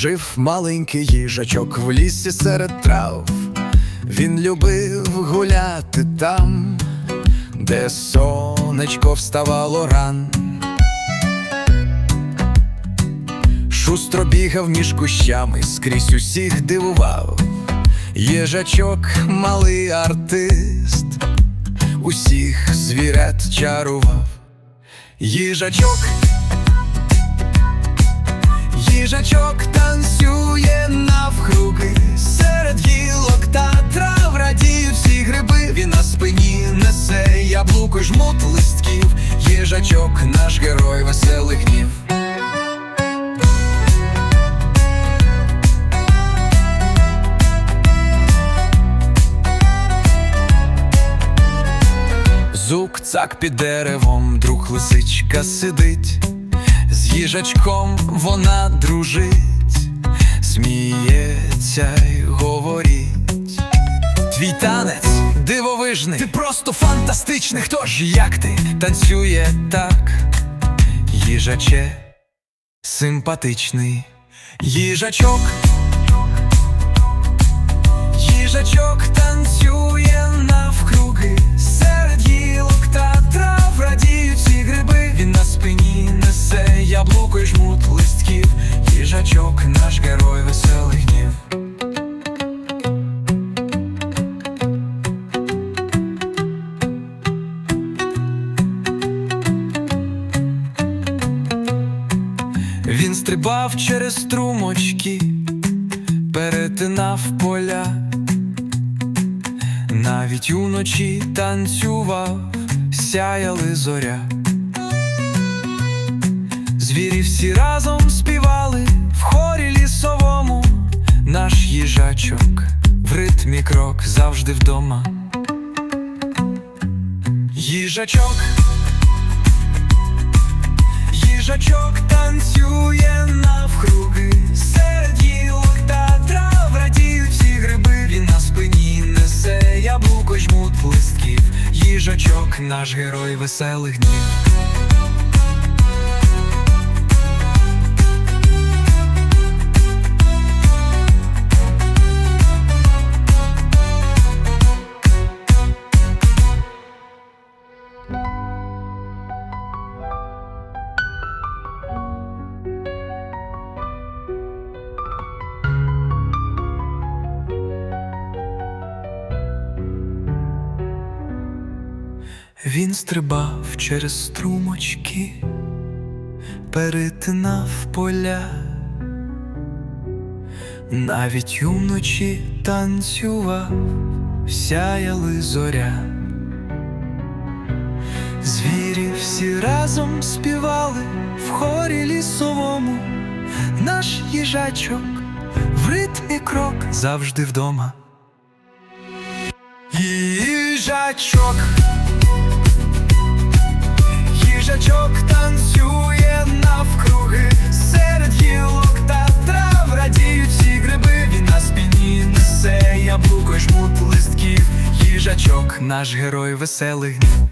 Жив маленький їжачок в лісі серед трав. Він любив гуляти там, де сонечко вставало ран. Шустро бігав між кущами, скрізь усіх дивував. Їжачок малий артист, усіх звірят чарував. Їжачок, їжачок танцює навкруги, серед гілок та трав радіють всі гриби. Він на спині несе яблуко, жмут листків. Їжачок, наш герой веселих днів. Зук цак під деревом, друг лисичка сидить, з їжачком вона дружить, сміється й говорить. Твій танець дивовижний, ти просто фантастичний. Хто ж як ти танцює так, їжаче симпатичний, їжачок. Їжачок танцює навкруги Їжачок, наш герой веселих днів. Він стрибав через струмочки, перетинав поля, навіть уночі танцював, сяяли зоря. Звірі всі разом співали їжачок в ритмі крок завжди вдома. Їжачок. Їжачок танцює навкруги серед гілок та трав радіють всі гриби. Він на спині несе яблуко жмут листків. Їжачок, наш герой веселих днів. Він стрибав через струмочки, перетинав поля, навіть уночі танцював, сяяли зоря. Звірі всі разом співали в хорі лісовому, наш їжачок в ритмі крок завжди вдома. Їжачок. Наш герой веселих днів.